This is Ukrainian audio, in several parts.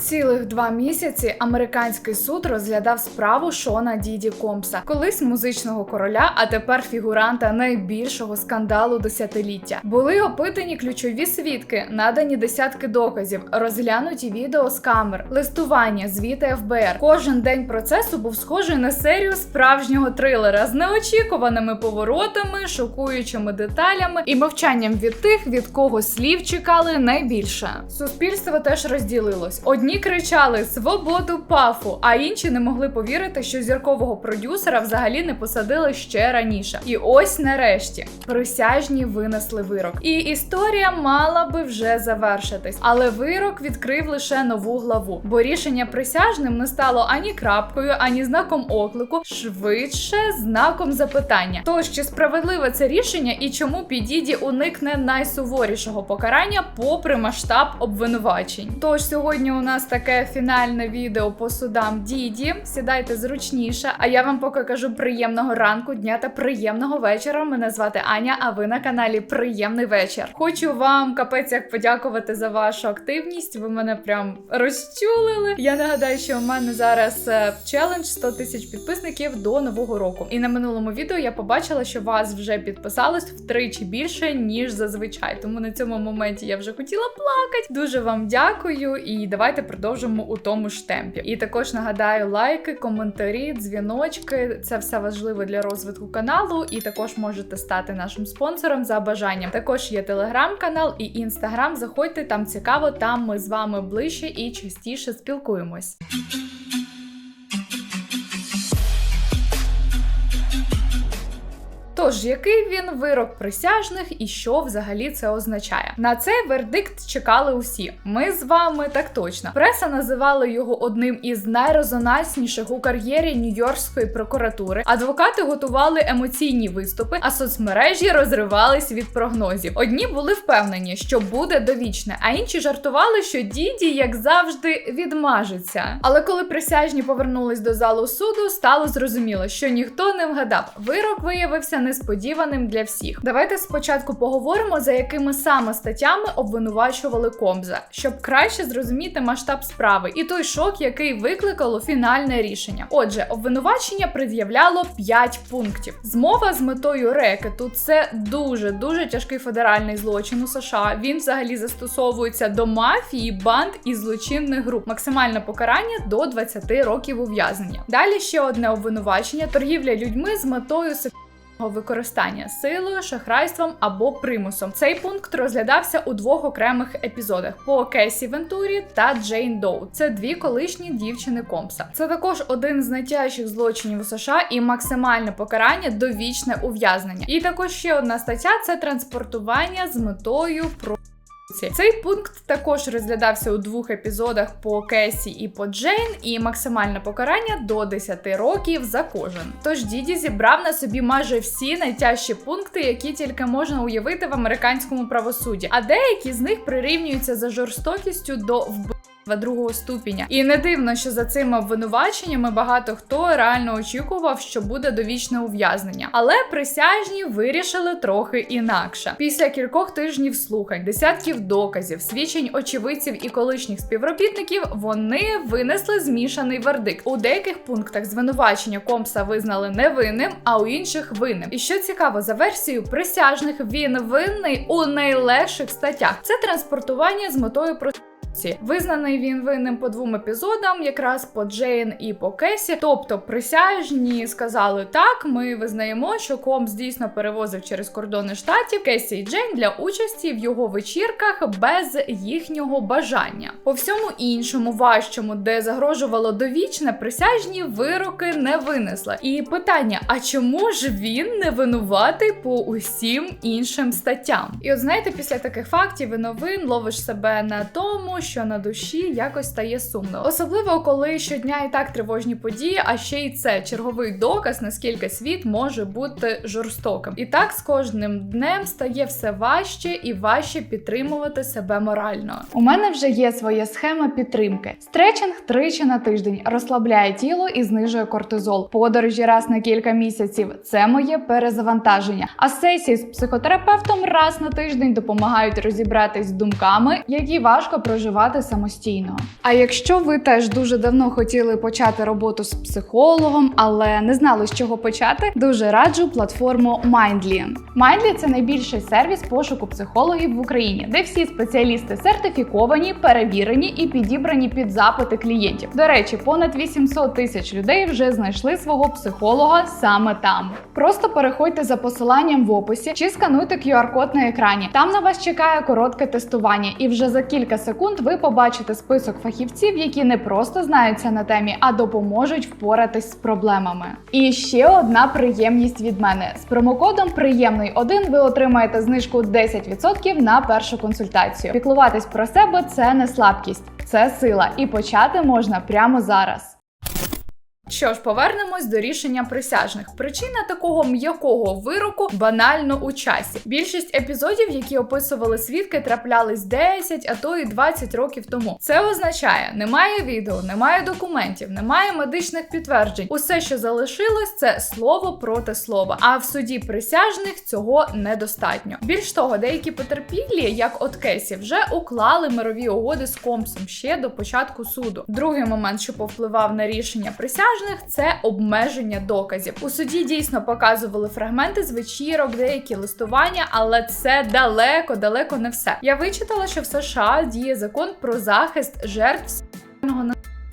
Цілих два місяці американський суд розглядав справу Шона Діді Компса, колись музичного короля, а тепер фігуранта найбільшого скандалу десятиліття. Були опитані ключові свідки, надані десятки доказів, розглянуті відео з камер, листування, звіти ФБР. Кожен день процесу був схожий на серію справжнього трилера з неочікуваними поворотами, шокуючими деталями і мовчанням від тих, від кого слів чекали найбільше. Суспільство теж розділилось. Одні кричали свободу пафу, а інші не могли повірити, що зіркового продюсера взагалі не посадили ще раніше. І ось нарешті присяжні винесли вирок. І історія мала би вже завершитись, але вирок відкрив лише нову главу, бо рішення присяжним не стало ані крапкою, ані знаком оклику, швидше знаком запитання. Тож чи справедливе це рішення і чому Підіді уникне найсуворішого покарання попри масштаб обвинувачень? Тож сьогодні у нас таке фінальне відео по судам Діді. Сідайте зручніше. А я вам поки кажу приємного ранку, дня та приємного вечора. Мене звати Аня. А ви на каналі Приємний вечір. Хочу вам капець як подякувати за вашу активність. Ви мене прям розчулили. Я нагадаю, що у мене зараз е, челендж 100 тисяч підписників до нового року. І на минулому відео я побачила, що вас вже підписалось втричі більше ніж зазвичай. Тому на цьому моменті я вже хотіла плакати. Дуже вам дякую і давайте продовжимо у тому ж темпі. І також нагадаю лайки, коментарі, дзвіночки. Це все важливо для розвитку каналу. І також можете стати нашим спонсором за бажанням. Також є телеграм-канал і інстаграм. Заходьте там цікаво. Там ми з вами ближче і частіше спілкуємось. Тож, який він вирок присяжних і що взагалі це означає? На цей вердикт чекали усі. Ми з вами так точно. Преса називала його одним із найрезонансніших у кар'єрі Нью-Йоркської прокуратури. Адвокати готували емоційні виступи, а соцмережі розривались від прогнозів. Одні були впевнені, що буде довічне, а інші жартували, що діді, як завжди, відмажеться. Але коли присяжні повернулись до залу суду, стало зрозуміло, що ніхто не вгадав. Вирок виявився несподіваним для всіх. Давайте спочатку поговоримо, за якими саме статтями обвинувачували Комза, щоб краще зрозуміти масштаб справи і той шок, який викликало фінальне рішення. Отже, обвинувачення пред'являло 5 пунктів. Змова з метою рекету це дуже дуже тяжкий федеральний злочин у США. Він взагалі застосовується до мафії, банд і злочинних груп. Максимальне покарання до 20 років ув'язнення. Далі ще одне обвинувачення: торгівля людьми з метою сексуального Використання силою, шахрайством або примусом. Цей пункт розглядався у двох окремих епізодах по Кесі Вентурі та Джейн Доу. Це дві колишні дівчини Компса. Це також один з найтяжчих злочинів у США і максимальне покарання довічне ув'язнення. І також ще одна стаття це транспортування з метою про. Цей пункт також розглядався у двох епізодах по Кесі і по Джейн, і максимальне покарання до 10 років за кожен. Тож Діді зібрав на собі майже всі найтяжчі пункти, які тільки можна уявити в американському правосудді, а деякі з них прирівнюються за жорстокістю до вбивства другого ступеня. І не дивно, що за цими обвинуваченнями багато хто реально очікував, що буде довічне ув'язнення. Але присяжні вирішили трохи інакше. Після кількох тижнів слухань, десятків доказів, свідчень очевидців і колишніх співробітників, вони винесли змішаний вердикт. У деяких пунктах звинувачення Компса визнали невинним, а у інших винним. І що цікаво, за версією присяжних він винний у найлегших статтях. Це транспортування з метою про. Визнаний він винним по двом епізодам, якраз по Джейн і по Кесі. Тобто присяжні сказали так, ми визнаємо, що Комс дійсно перевозив через кордони штатів Кесі і Джейн для участі в його вечірках без їхнього бажання. По всьому іншому важчому, де загрожувало довічне, присяжні вироки не винесли. І питання: а чому ж він не винуватий по усім іншим статтям? І от знаєте, після таких фактів і новин ловиш себе на тому що на душі якось стає сумно. Особливо коли щодня і так тривожні події, а ще й це черговий доказ, наскільки світ може бути жорстоким. І так з кожним днем стає все важче і важче підтримувати себе морально. У мене вже є своя схема підтримки. Стретчинг тричі на тиждень розслабляє тіло і знижує кортизол. Подорожі раз на кілька місяців це моє перезавантаження. А сесії з психотерапевтом раз на тиждень допомагають розібратись з думками, які важко проживати проживати самостійно. А якщо ви теж дуже давно хотіли почати роботу з психологом, але не знали з чого почати, дуже раджу платформу Mindly. Mindly – це найбільший сервіс пошуку психологів в Україні, де всі спеціалісти сертифіковані, перевірені і підібрані під запити клієнтів. До речі, понад 800 тисяч людей вже знайшли свого психолога саме там. Просто переходьте за посиланням в описі чи скануйте QR-код на екрані. Там на вас чекає коротке тестування, і вже за кілька секунд ви побачите список фахівців, які не просто знаються на темі, а допоможуть впоратись з проблемами. І ще одна приємність від мене: з промокодом приємний 1 ви отримаєте знижку 10% на першу консультацію. Піклуватись про себе це не слабкість, це сила, і почати можна прямо зараз. Що ж, повернемось до рішення присяжних. Причина такого м'якого вироку банально у часі. Більшість епізодів, які описували свідки, траплялись 10, а то і 20 років тому. Це означає, немає відео, немає документів, немає медичних підтверджень. Усе, що залишилось, це слово проти слова. А в суді присяжних цього недостатньо. Більш того, деякі потерпілі, як от Кесі, вже уклали мирові угоди з Компсом ще до початку суду. Другий момент, що повпливав на рішення присяжних, це обмеження доказів. У суді дійсно показували фрагменти з вечірок, деякі листування, але це далеко, далеко не все. Я вичитала, що в США діє закон про захист жертв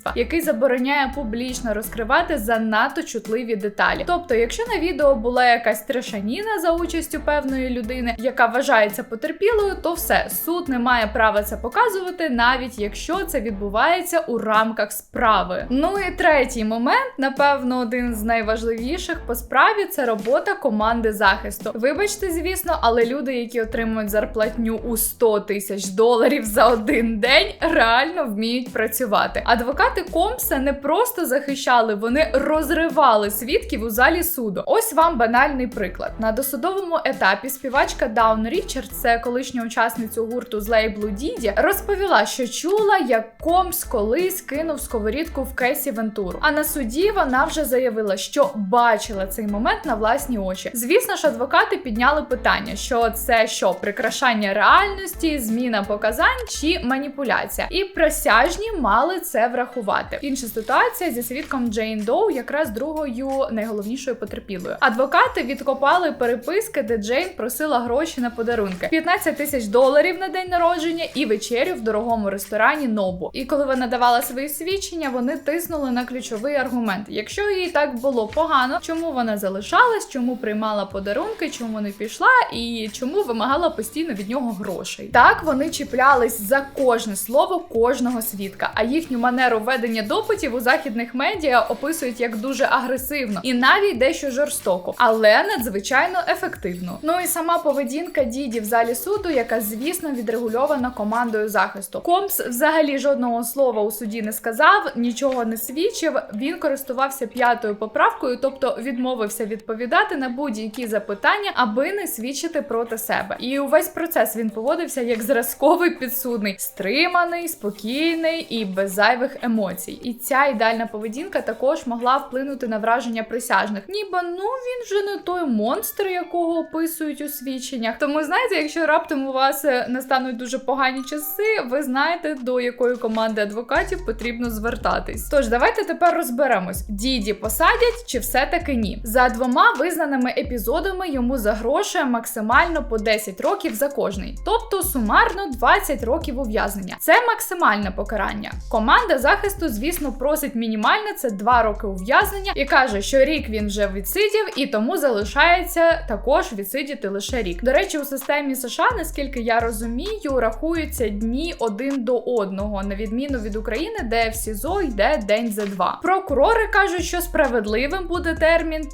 сексуального який забороняє публічно розкривати занадто чутливі деталі. Тобто, якщо на відео була якась трешаніна за участю певної людини, яка вважається потерпілою, то все суд не має права це показувати, навіть якщо це відбувається у рамках справи. Ну і третій момент, напевно, один з найважливіших по справі це робота команди захисту. Вибачте, звісно, але люди, які отримують зарплатню у 100 тисяч доларів за один день, реально вміють працювати. Адвокати Компса не просто захищали, вони розривали свідків у залі суду. Ось вам банальний приклад. На досудовому етапі співачка Даун Річард, це колишня учасниця гурту з лейблу Діді, розповіла, що чула, як Компс колись кинув сковорідку в Кесі Вентуру. А на суді вона вже заявила, що бачила цей момент на власні очі. Звісно ж, адвокати підняли питання, що це що прикрашання реальності, зміна показань чи маніпуляція. І присяжні мали це врахувати. Інша ситуація зі свідком Джейн Доу, якраз другою найголовнішою потерпілою. Адвокати відкопали переписки, де Джейн просила гроші на подарунки: 15 тисяч доларів на день народження і вечерю в дорогому ресторані Нобу. І коли вона давала свої свідчення, вони тиснули на ключовий аргумент: якщо їй так було погано, чому вона залишалась, чому приймала подарунки, чому не пішла і чому вимагала постійно від нього грошей. Так вони чіплялись за кожне слово кожного свідка, а їхню манеру ведення допитів у західних медіа описують як дуже агресивно і навіть дещо жорстоко, але надзвичайно ефективно. Ну і сама поведінка діді в залі суду, яка звісно відрегульована командою захисту. Компс взагалі жодного слова у суді не сказав, нічого не свідчив. Він користувався п'ятою поправкою, тобто відмовився відповідати на будь-які запитання, аби не свідчити проти себе. І увесь процес він поводився як зразковий підсудний, стриманий, спокійний і без зайвих емоцій. І ця ідеальна поведінка також могла вплинути на враження присяжних. Ніби ну він вже не той монстр, якого описують у свідченнях. Тому знаєте, якщо раптом у вас е, настануть дуже погані часи, ви знаєте до якої команди адвокатів потрібно звертатись. Тож давайте тепер розберемось: діді посадять чи все-таки ні. За двома визнаними епізодами йому загрошує максимально по 10 років за кожний, тобто сумарно 20 років ув'язнення. Це максимальне покарання. Команда захисту, звісно, просить мінімальне це 2 роки ув'язнення і каже, що рік він вже відсидів, і тому залишається також відсидіти лише рік. До речі, у системі США, наскільки я розумію, рахуються дні один до одного, на відміну від України, де в СІЗО йде день за два. Прокурори кажуть, що справедливим буде термін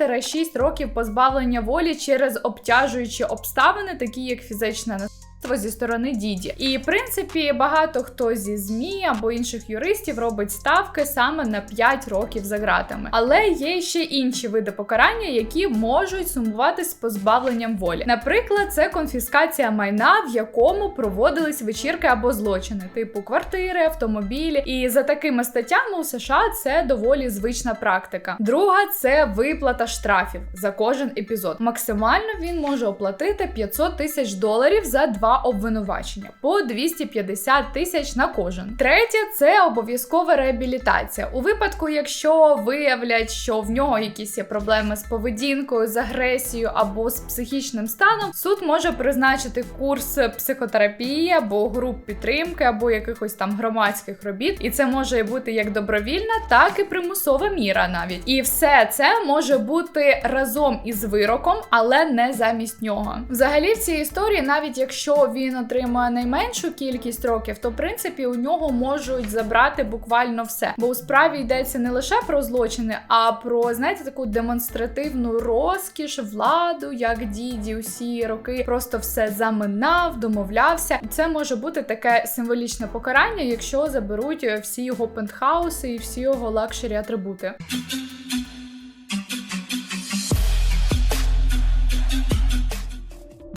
5-6 років позбавлення волі через обтяжуючі обставини, такі як фізичне насильство зі сторони діді. І в принципі багато хто зі змі або інших юристів робить ставки саме на 5 років за ґратами. Але є ще інші види покарання, які можуть сумуватись з позбавленням волі. Наприклад, це конфіскація майна, в якому проводились вечірки або злочини, типу квартири, автомобілі. І за такими статтями у США це доволі звична практика. Друга це виплата штрафів за кожен епізод. Максимально він може оплатити 500 тисяч доларів за два два обвинувачення по 250 тисяч на кожен. Третє це обов'язкова реабілітація. У випадку, якщо виявлять, що в нього якісь є проблеми з поведінкою, з агресією або з психічним станом, суд може призначити курс психотерапії або груп підтримки, або якихось там громадських робіт. І це може бути як добровільна, так і примусова міра навіть. І все це може бути разом із вироком, але не замість нього. Взагалі, в цій історії, навіть якщо він отримає найменшу кількість років, то в принципі у нього можуть забрати буквально все. Бо у справі йдеться не лише про злочини, а про знаєте таку демонстративну розкіш, владу, як діді усі роки просто все заминав, домовлявся. Це може бути таке символічне покарання, якщо заберуть всі його пентхауси і всі його лакшері атрибути.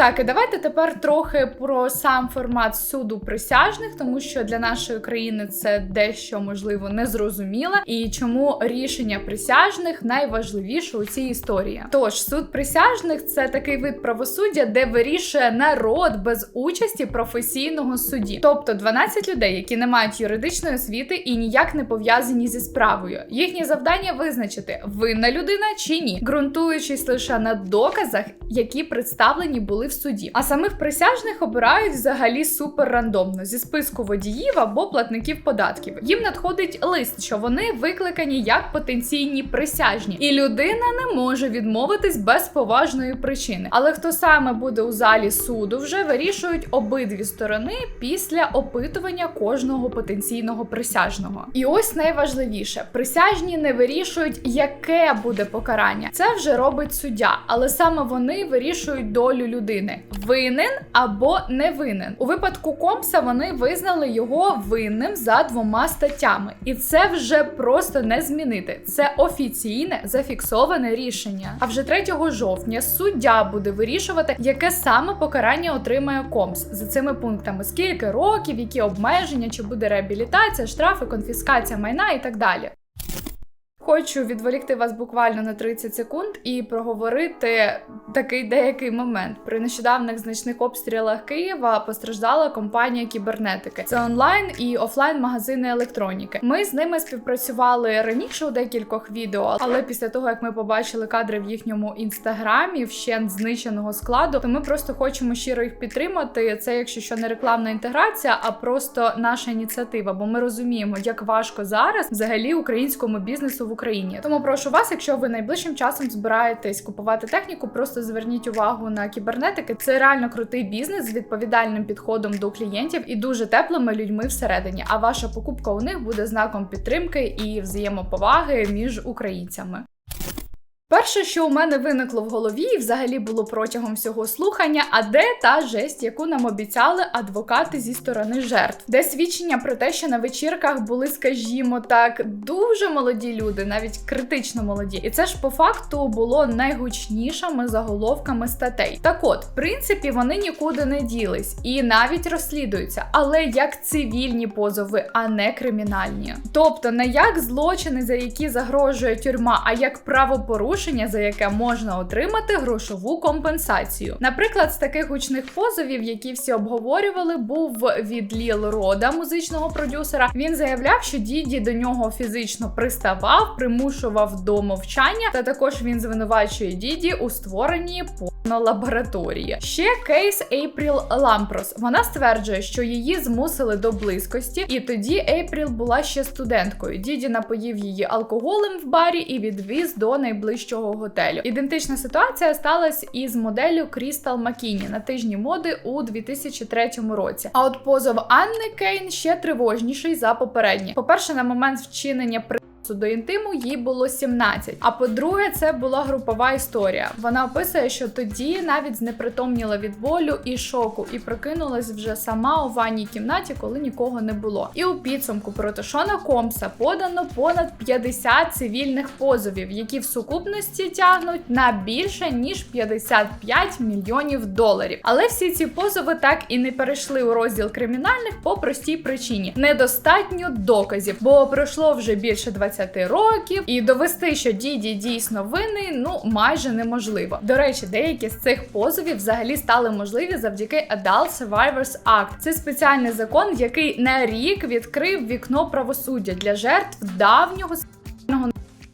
Так, і давайте тепер трохи про сам формат суду присяжних, тому що для нашої країни це дещо можливо незрозуміло, і чому рішення присяжних найважливіше у цій історії. Тож суд присяжних це такий вид правосуддя, де вирішує народ без участі професійного судді, тобто 12 людей, які не мають юридичної освіти і ніяк не пов'язані зі справою. Їхнє завдання визначити, винна людина чи ні, ґрунтуючись лише на доказах, які представлені були в суді. А самих присяжних обирають взагалі супер рандомно зі списку водіїв або платників податків. Їм надходить лист, що вони викликані як потенційні присяжні, і людина не може відмовитись без поважної причини. Але хто саме буде у залі суду, вже вирішують обидві сторони після опитування кожного потенційного присяжного. І ось найважливіше: присяжні не вирішують, яке буде покарання. Це вже робить суддя, але саме вони вирішують долю людини винен або не винен. У випадку Комса вони визнали його винним за двома статтями, і це вже просто не змінити. Це офіційне зафіксоване рішення. А вже 3 жовтня суддя буде вирішувати, яке саме покарання отримає Комс за цими пунктами: скільки років, які обмеження, чи буде реабілітація, штрафи, конфіскація майна і так далі. Хочу відволікти вас буквально на 30 секунд і проговорити такий деякий момент. При нещодавних значних обстрілах Києва постраждала компанія кібернетики. Це онлайн і офлайн магазини електроніки. Ми з ними співпрацювали раніше у декількох відео, але після того як ми побачили кадри в їхньому інстаграмі вщент знищеного складу, то ми просто хочемо щиро їх підтримати. Це, якщо що не рекламна інтеграція, а просто наша ініціатива. Бо ми розуміємо, як важко зараз взагалі українському бізнесу в Україні. Тому прошу вас, якщо ви найближчим часом збираєтесь купувати техніку, просто зверніть увагу на кібернетики. Це реально крутий бізнес з відповідальним підходом до клієнтів і дуже теплими людьми всередині. А ваша покупка у них буде знаком підтримки і взаємоповаги між українцями. Перше, що у мене виникло в голові, і взагалі було протягом всього слухання, а де та жесть, яку нам обіцяли адвокати зі сторони жертв, де свідчення про те, що на вечірках були, скажімо так, дуже молоді люди, навіть критично молоді, і це ж по факту було найгучнішими заголовками статей. Так от, в принципі, вони нікуди не ділись і навіть розслідуються, але як цивільні позови, а не кримінальні. Тобто не як злочини, за які загрожує тюрма, а як правопорушення порушення, за яке можна отримати грошову компенсацію. Наприклад, з таких гучних позовів, які всі обговорювали, був від Ліл Рода, музичного продюсера. Він заявляв, що діді до нього фізично приставав, примушував до мовчання, та також він звинувачує діді у створенні лабораторії. Ще кейс Ейпріл Лампрос. Вона стверджує, що її змусили до близькості, і тоді Ейпріл була ще студенткою. Діді напоїв її алкоголем в барі і відвіз до найближчого готелю. Ідентична ситуація сталася із моделлю Крістал Макіні на тижні моди у 2003 році. А от позов Анни Кейн ще тривожніший за попередні. По перше, на момент вчинення до інтиму їй було 17. А по-друге, це була групова історія. Вона описує, що тоді навіть знепритомніла від болю і шоку, і прокинулась вже сама у ванній кімнаті, коли нікого не було. І у підсумку проти Шона Комса подано понад 50 цивільних позовів, які в сукупності тягнуть на більше ніж 55 мільйонів доларів. Але всі ці позови так і не перейшли у розділ кримінальних по простій причині: недостатньо доказів, бо пройшло вже більше 20 20 років, і довести, що діді дійсно винний, ну майже неможливо. До речі, деякі з цих позовів взагалі стали можливі завдяки Adult Survivors Act. Це спеціальний закон, який на рік відкрив вікно правосуддя для жертв давнього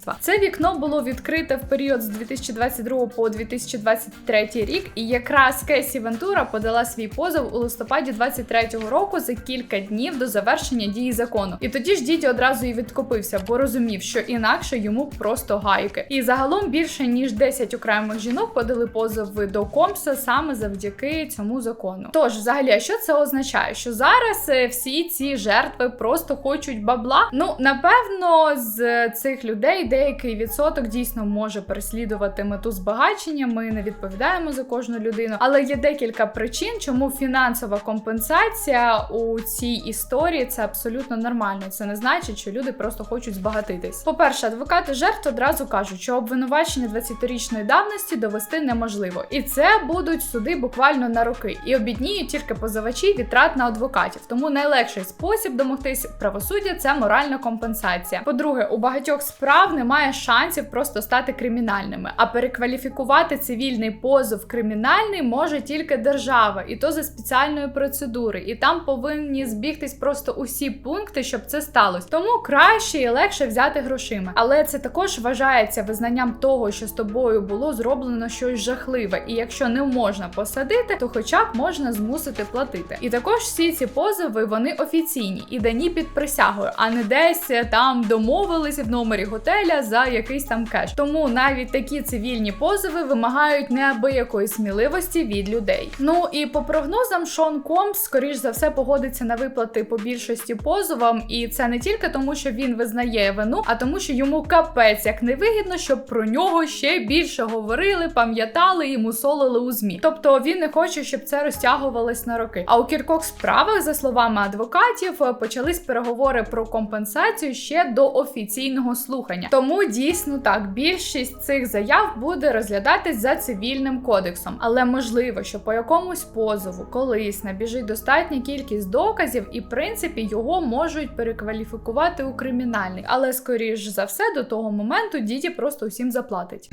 сексуального. Це вікно було відкрите в період з 2022 по 2023 рік, і якраз Кесі Вентура подала свій позов у листопаді 23-го року за кілька днів до завершення дії закону. І тоді ж діді одразу і відкупився, бо розумів, що інакше йому просто гайки. І загалом більше ніж 10 окремих жінок подали позови до Компса саме завдяки цьому закону. Тож, взагалі, що це означає? Що зараз е, всі ці жертви просто хочуть бабла? Ну напевно, з цих людей деякий відсоток дійсно може переслідувати мету збагачення. Ми не відповідаємо за кожну людину, але є декілька причин, чому фінансова компенсація у цій історії це абсолютно нормально. Це не значить, що люди просто хочуть збагатитись. По-перше, адвокати жертв одразу кажуть, що обвинувачення 20-річної давності довести неможливо, і це будуть суди буквально на роки, і обідніють тільки позивачі вітрат на адвокатів. Тому найлегший спосіб домогтись правосуддя це моральна компенсація. По-друге, у багатьох справ немає шансів просто стати кримінальними, а перекваліфікувати цивільний позов кримінальний може тільки держава, і то за спеціальної процедури. І там повинні збігтись просто усі пункти, щоб це сталося. Тому краще і легше взяти грошима. Але це також вважається визнанням того, що з тобою було зроблено щось жахливе, і якщо не можна посадити, то хоча б можна змусити платити. І також всі ці позови вони офіційні і дані під присягою, а не десь там домовилися в номері готеля за якийсь там кеш. Тому навіть такі цивільні позови вимагають неабиякої сміливості від людей. Ну і по прогнозам, Шон Комс, скоріш за все, погодиться на виплати по більшості позовам, і це не тільки тому, що він визнає вину, а тому, що йому капець як невигідно, щоб про нього ще більше говорили, пам'ятали і мусолили у змі. Тобто він не хоче, щоб це розтягувалось на роки. А у кількох справах, за словами адвокатів, почались переговори про компенсацію ще до офіційного слухання. Тому дійсно так, більшість цих заяв буде розглядатись за цивільним кодексом, але можливо, що по якомусь позову колись набіжить достатня кількість доказів, і в принципі його можуть перекваліфікувати у кримінальний, але скоріш за все до того моменту діді просто усім заплатить.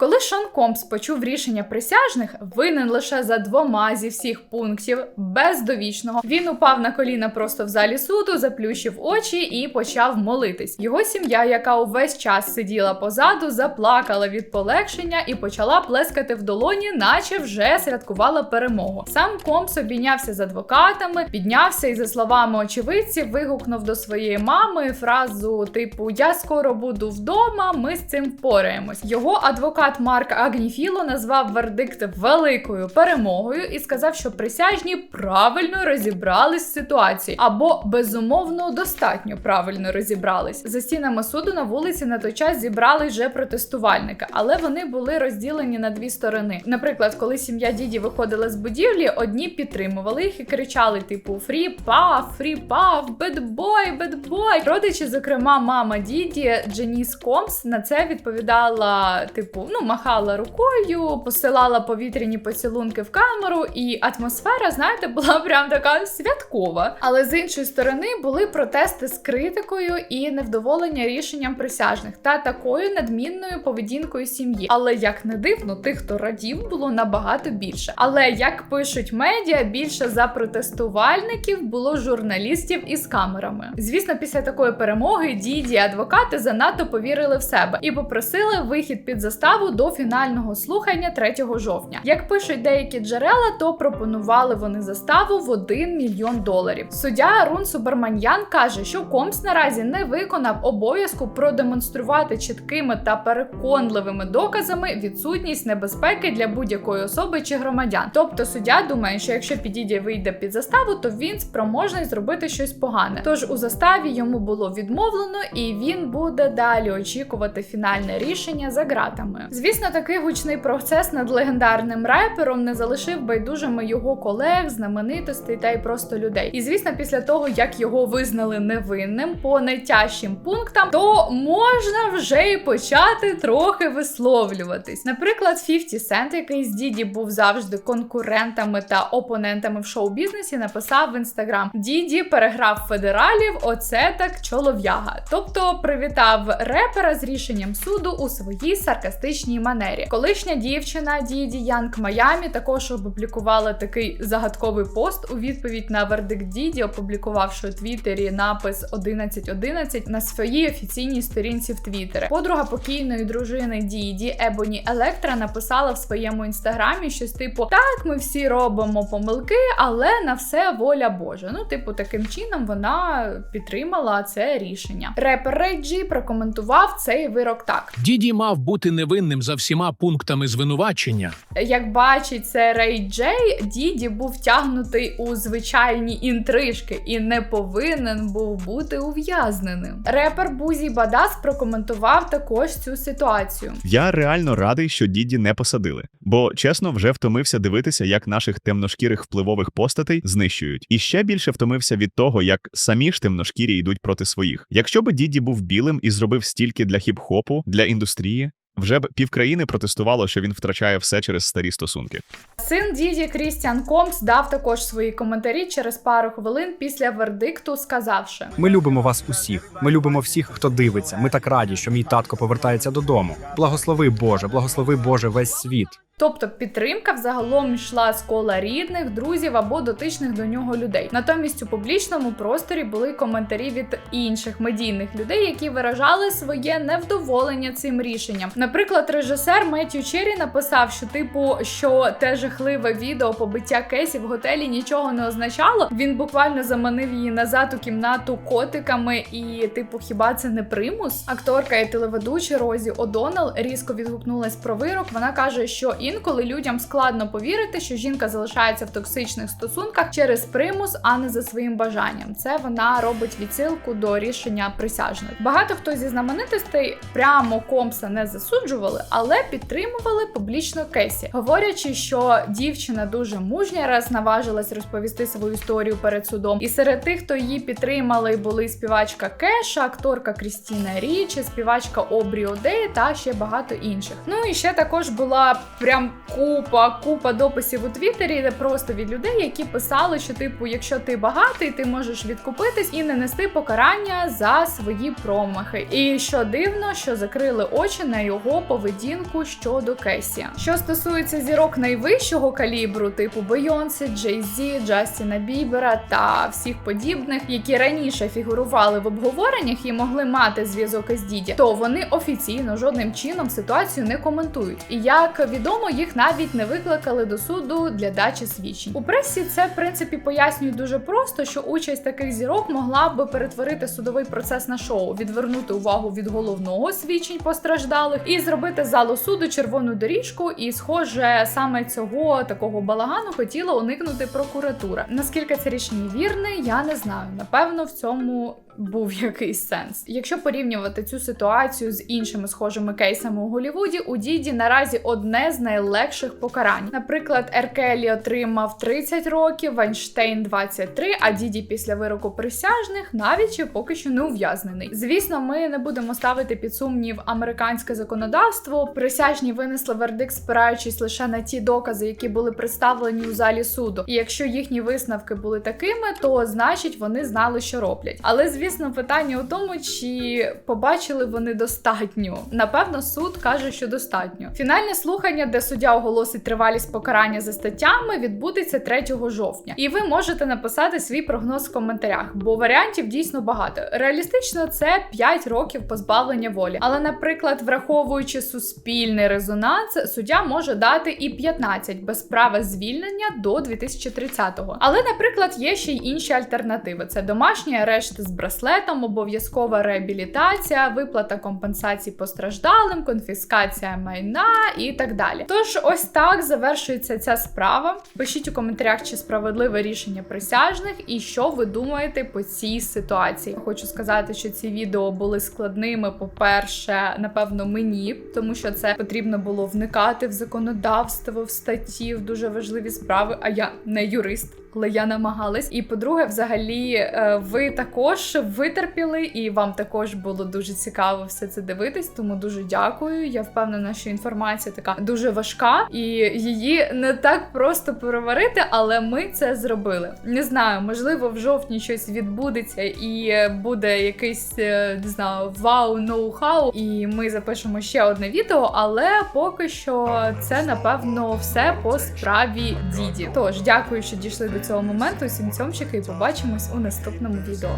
Коли Шон Компс почув рішення присяжних, винен лише за двома зі всіх пунктів без довічного. Він упав на коліна просто в залі суду, заплющив очі і почав молитись. Його сім'я, яка увесь час сиділа позаду, заплакала від полегшення і почала плескати в долоні, наче вже святкувала перемогу. Сам Компс обійнявся з адвокатами, піднявся і, за словами очевидців, вигукнув до своєї мами фразу типу Я скоро буду вдома, ми з цим впораємось. Його адвокат. Марк Агніфіло назвав вердикт великою перемогою і сказав, що присяжні правильно розібрались з ситуацією або безумовно достатньо правильно розібрались. За стінами суду на вулиці на той час зібрали вже протестувальники, але вони були розділені на дві сторони. Наприклад, коли сім'я діді виходила з будівлі, одні підтримували їх і кричали: типу Фрі пав, фрі пав, бедбой, бедбой. Родичі, зокрема, мама діді Дженіс Комс на це відповідала, типу, ну махала рукою, посилала повітряні поцілунки в камеру, і атмосфера, знаєте, була прям така святкова. Але з іншої сторони були протести з критикою і невдоволення рішенням присяжних та такою надмінною поведінкою сім'ї. Але як не дивно, тих, хто радів, було набагато більше. Але як пишуть медіа, більше за протестувальників було журналістів із камерами. Звісно, після такої перемоги діді адвокати занадто повірили в себе і попросили вихід під заставу до фінального слухання 3 жовтня. Як пишуть деякі джерела, то пропонували вони заставу в 1 мільйон доларів. Суддя Арун Субарманьян каже, що Комс наразі не виконав обов'язку продемонструвати чіткими та переконливими доказами відсутність небезпеки для будь-якої особи чи громадян. Тобто суддя думає, що якщо підійде вийде під заставу, то він спроможний зробити щось погане. Тож у заставі йому було відмовлено, і він буде далі очікувати фінальне рішення за ґратами. Звісно, такий гучний процес над легендарним репером не залишив байдужими його колег, знаменитостей та й просто людей. І звісно, після того як його визнали невинним по найтяжчим пунктам, то можна вже й почати трохи висловлюватись. Наприклад, 50 Cent, який з Діді був завжди конкурентами та опонентами в шоу-бізнесі, написав в інстаграм: Діді переграв федералів, оце так чолов'яга. Тобто привітав репера з рішенням суду у своїй саркастичній манері. Колишня дівчина Діді Янг Майамі також опублікувала такий загадковий пост у відповідь на вердикт Діді, опублікувавши у Твіттері напис 1111 на своїй офіційній сторінці в Твіттері. Подруга покійної дружини Діді Ебоні Електра написала в своєму інстаграмі щось типу: Так, ми всі робимо помилки, але на все воля Божа. Ну, типу, таким чином вона підтримала це рішення. Репер Рей Джі прокоментував цей вирок так. Діді мав бути невинним за всіма пунктами звинувачення. Як бачить це Рей Джей, Діді був втягнутий у звичайні інтрижки і не повинен був бути ув'язненим. Репер Бузі Бадас прокоментував також цю ситуацію. Я реально радий, що діді не посадили, бо чесно вже втомився дивитися, як наших темношкірих впливових постатей знищують. І ще більше втомився від того, як самі ж темношкірі йдуть проти своїх. Якщо би діді був білим і зробив стільки для хіп-хопу, для індустрії. Вже б півкраїни протестувало, що він втрачає все через старі стосунки. Син Діді Крістіан Комс дав також свої коментарі через пару хвилин після вердикту, сказавши: Ми любимо вас усіх. Ми любимо всіх, хто дивиться. Ми так раді, що мій татко повертається додому. Благослови Боже, благослови Боже весь світ. Тобто підтримка взагалом йшла з кола рідних, друзів або дотичних до нього людей. Натомість у публічному просторі були коментарі від інших медійних людей, які виражали своє невдоволення цим рішенням. Наприклад, режисер Меттю Черрі написав, що типу, що те жахливе відео побиття Кесі в готелі нічого не означало. Він буквально заманив її назад у кімнату котиками, і типу, хіба це не примус? Акторка і телеведуча Розі Одонал різко відгукнулась про вирок. Вона каже, що інколи людям складно повірити, що жінка залишається в токсичних стосунках через примус, а не за своїм бажанням. Це вона робить відсилку до рішення присяжних. Багато хто зі знаменитостей прямо Комса не засуджували, але підтримували публічно Кесі, говорячи, що дівчина дуже мужня, раз наважилась розповісти свою історію перед судом. І серед тих, хто її підтримали, були співачка Кеша, акторка Крістіна Річі, співачка Обрі Одей та ще багато інших. Ну і ще також була прям купа, купа дописів у Твіттері, просто від людей, які писали, що типу, якщо ти багатий, ти можеш відкупитись і не нести покарання за свої промахи. І що дивно, що закрили очі на його поведінку щодо Кесі. Що стосується зірок найвищого калібру, типу Бейонсе, Джей Зі, Джастіна Бібера та всіх подібних, які раніше фігурували в обговореннях і могли мати зв'язок із Діді, то вони офіційно жодним чином ситуацію не коментують. І як відомо, їх навіть не викликали до суду для дачі свідчень. У пресі це в принципі пояснюють дуже просто, що участь таких зірок могла би перетворити судовий процес на шоу, відвернути увагу від головного свідчень постраждалих і зробити залу суду червону доріжку. І, схоже, саме цього такого балагану хотіла уникнути прокуратура. Наскільки це рішення вірне, я не знаю. Напевно, в цьому був якийсь сенс. Якщо порівнювати цю ситуацію з іншими схожими кейсами у Голлівуді, у Діді наразі одне з найлегших покарань. Наприклад, Еркелі отримав 30 років, Вайнштейн 23, а Діді після вироку присяжних навіть ще поки що не ув'язнений. Звісно, ми не будемо ставити під сумнів американське законодавство. Присяжні винесли вердикт, спираючись лише на ті докази, які були представлені у залі суду. І якщо їхні висновки були такими, то значить вони знали, що роблять. Але звісно, питання у тому, чи побачили вони достатньо. Напевно, суд каже, що достатньо. Фінальне слухання, де суддя оголосить тривалість покарання за статтями, відбудеться 3 жовтня. І ви можете написати свій прогноз в коментарях, бо варіантів дійсно багато. Реалістично, це 5 років позбавлення волі. Але, наприклад, враховуючи суспільний резонанс, суддя може дати і 15, 20 без права звільнення до 2030-го. Але, наприклад, є ще й інші альтернативи: це домашній арешт з браслетом, обов'язкова реабілітація, виплата компенсацій постраждалим, конфіскація майна і так далі. Тож, ось так завершується ця справа. Пишіть у коментарях, чи справедливе рішення присяжних і що ви думаєте по цій ситуації. Хочу сказати, що ці відео були складними. По-перше, напевно, мені, тому що це потрібно було вникати в законодавство, в статті, в дуже важливі справи. А я не юрист. Але я намагалась. І по-друге, взагалі, е, ви також витерпіли, і вам також було дуже цікаво все це дивитись. Тому дуже дякую. Я впевнена, що інформація така дуже важка, і її не так просто переварити, але ми це зробили. Не знаю, можливо, в жовтні щось відбудеться, і буде якийсь е, не знаю, вау, ноу-хау, і ми запишемо ще одне відео. Але поки що це напевно все по справі Діді. Тож дякую, що дійшли до цього моменту усім цьомчики і побачимось у наступному відео.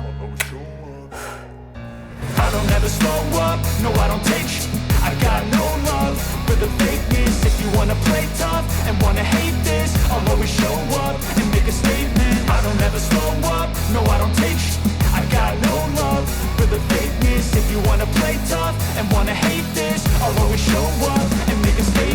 If you wanna play tough and wanna hate this, I'll always show up